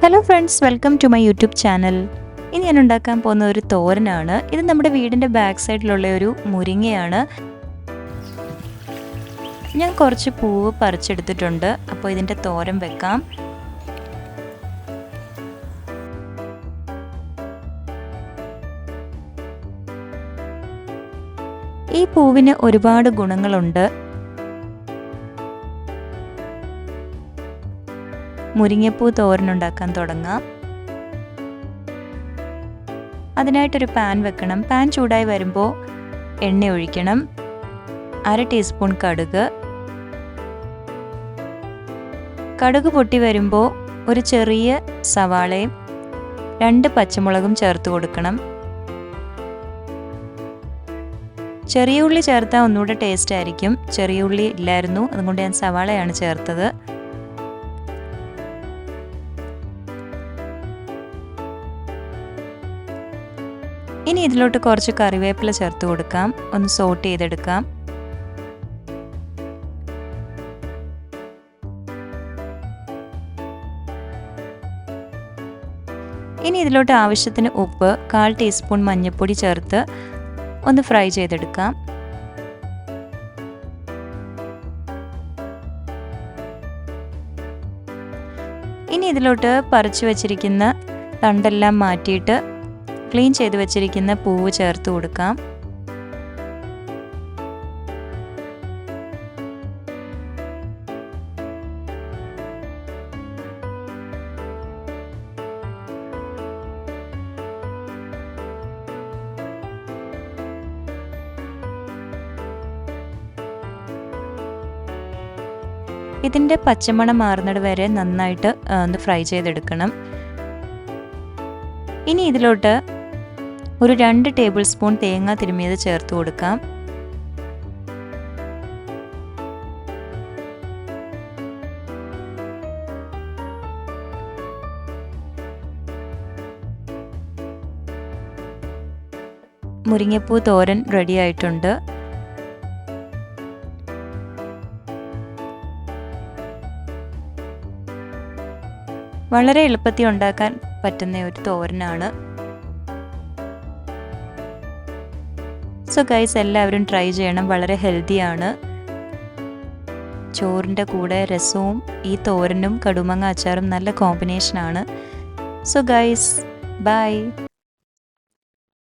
Hello friends welcome to my YouTube channel ഇനി ഞാൻ ഉണ്ടാക്കാൻ പോകുന്ന ഒരു തോരനാണ്. ഇത് നമ്മുടെ വീടിന്റെ ബാക്ക് സൈഡിലുള്ള ഒരു മുരിങ്ങയാണ്. ഞാൻ കുറച്ച് പൂവ് പറിച്ചെടുത്തിട്ടുണ്ട്. അപ്പോൾ ഇതിന്റെ തോരൻ വെക്കാം. ഈ പൂവിന് ഒരുപാട് ഗുണങ്ങളുണ്ട്. മുരിങ്ങപ്പൂ തോരനുണ്ടാക്കാൻ തുടങ്ങാം. അതിനായിട്ടൊരു പാൻ വെക്കണം. പാൻ ചൂടായി വരുമ്പോൾ എണ്ണ ഒഴിക്കണം. അര ടീസ്പൂൺ കടുക്. കടുക് പൊട്ടി വരുമ്പോൾ ഒരു ചെറിയ സവാളയും രണ്ട് പച്ചമുളകും ചേർത്ത് കൊടുക്കണം. ചെറിയ ഉള്ളി ചേർത്താൽ ഒന്നുകൂടെ ടേസ്റ്റ് ആയിരിക്കും. ചെറിയ ഉള്ളി ഇല്ലായിരുന്നു. അതുകൊണ്ട് ഞാൻ സവാളയാണ് ചേർത്തത്. ഇനി ഇതിലോട്ട് കുറച്ച് കറിവേപ്പില ചേർത്ത് കൊടുക്കാം. ഒന്ന് സോട്ട് ചെയ്തെടുക്കാം. ഇനി ഇതിലോട്ട് ആവശ്യത്തിന് ഉപ്പ് കാൽ ടീസ്പൂൺ മഞ്ഞൾപ്പൊടി ചേർത്ത് ഒന്ന് ഫ്രൈ ചെയ്തെടുക്കാം. ഇനി ഇതിലോട്ട് പറിച്ചു വച്ചിരിക്കുന്ന തണ്ടെല്ലാം മാറ്റിയിട്ട് ക്ലീൻ ചെയ്ത് വെച്ചിരിക്കുന്ന പൂവ് ചേർത്ത് കൊടുക്കാം. ഇതിന്റെ പച്ചമണം മാറുന്നത് വരെ നന്നായിട്ട് ഒന്ന് ഫ്രൈ ചെയ്തെടുക്കണം. ഇനി ഇതിലോട്ട് ഒരു രണ്ട് ടേബിൾ സ്പൂൺ തേങ്ങ തിരുമിയത് ചേർത്ത് കൊടുക്കാം. മുരിങ്ങപ്പൂ തോരൻ റെഡി ആയിട്ടുണ്ട്. വളരെ എളുപ്പത്തിൽ ഉണ്ടാക്കാൻ പറ്റുന്ന ഒരു തോരനാണ്. സോ ഗൈസ് എല്ലാവരും ട്രൈ ചെയ്യണം. വളരെ ഹെൽത്തിയാണ്. ചോറിന്റെ കൂടെ രസവും ഈ തോരനും കടുമങ്ങ അച്ചാറും നല്ല കോമ്പിനേഷനാണ് സോ ഗൈസ് ബൈ